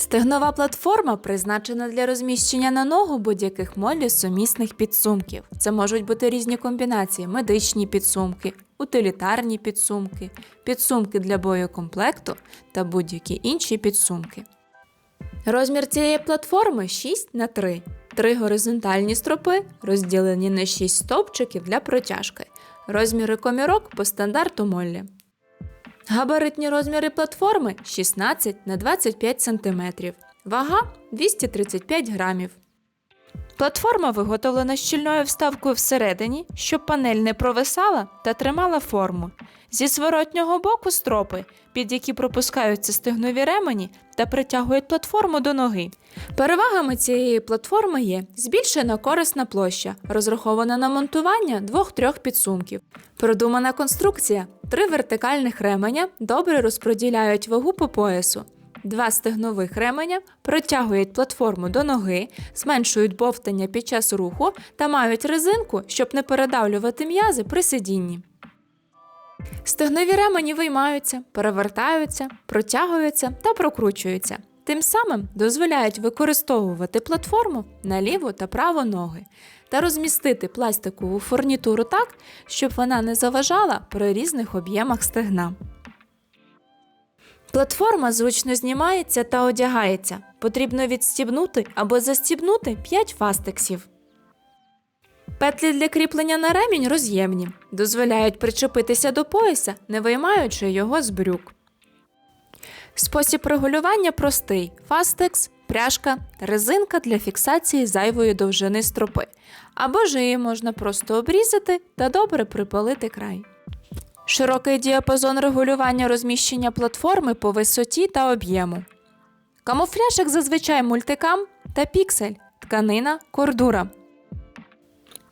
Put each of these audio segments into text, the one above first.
Стегнова платформа призначена для розміщення на ногу будь-яких молі сумісних підсумків. Це можуть бути різні комбінації: медичні підсумки, утилітарні підсумки, підсумки для боєкомплекту та будь-які інші підсумки. Розмір цієї платформи 6 на 3. Три горизонтальні стропи розділені на 6 стовпчиків для протяжки. Розміри комірок по стандарту Моллі. Габаритні розміри платформи 16 на 25 см. Вага 235 грамів. Платформа виготовлена щільною вставкою всередині, щоб панель не провисала та тримала форму. Зі зворотнього боку стропи, під які пропускаються стегнові ремені та притягують платформу до ноги. Перевагами цієї платформи є збільшена корисна площа, розрахована на монтування двох-трьох підсумків. Продумана конструкція. Три вертикальних ременя добре розподіляють вагу по поясу. Два стегнових ременя протягують платформу до ноги, зменшують бовтання під час руху та мають резинку, щоб не передавлювати м'язи при сидінні. Стегнові ремені виймаються, перевертаються, протягуються та прокручуються. Тим самим дозволяють використовувати платформу на ліву та праву ноги та розмістити пластикову фурнітуру так, щоб вона не заважала при різних об'ємах стегна. Платформа зручно знімається та одягається. Потрібно відстібнути або застібнути 5 фастексів. Петлі для кріплення на ремінь роз'ємні, дозволяють причепитися до пояса, не виймаючи його з брюк. Спосіб регулювання простий: фастекс, пряжка, резинка для фіксації зайвої довжини стропи. Або ж її можна просто обрізати та добре припалити край. Широкий діапазон регулювання розміщення платформи по висоті та об'єму. Камуфляж як зазвичай мультикам та піксель, тканина, кордура.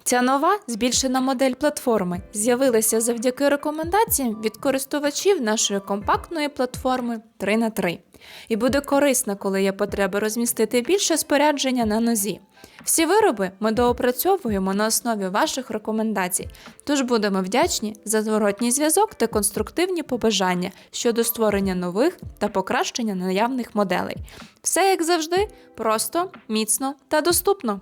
Ця нова збільшена модель платформи з'явилася завдяки рекомендаціям від користувачів нашої компактної платформи 3х3 і буде корисна, коли є потреба розмістити більше спорядження на нозі. Всі вироби ми доопрацьовуємо на основі ваших рекомендацій, тож будемо вдячні за зворотній зв'язок та конструктивні побажання щодо створення нових та покращення наявних моделей. Все як завжди, просто, міцно та доступно.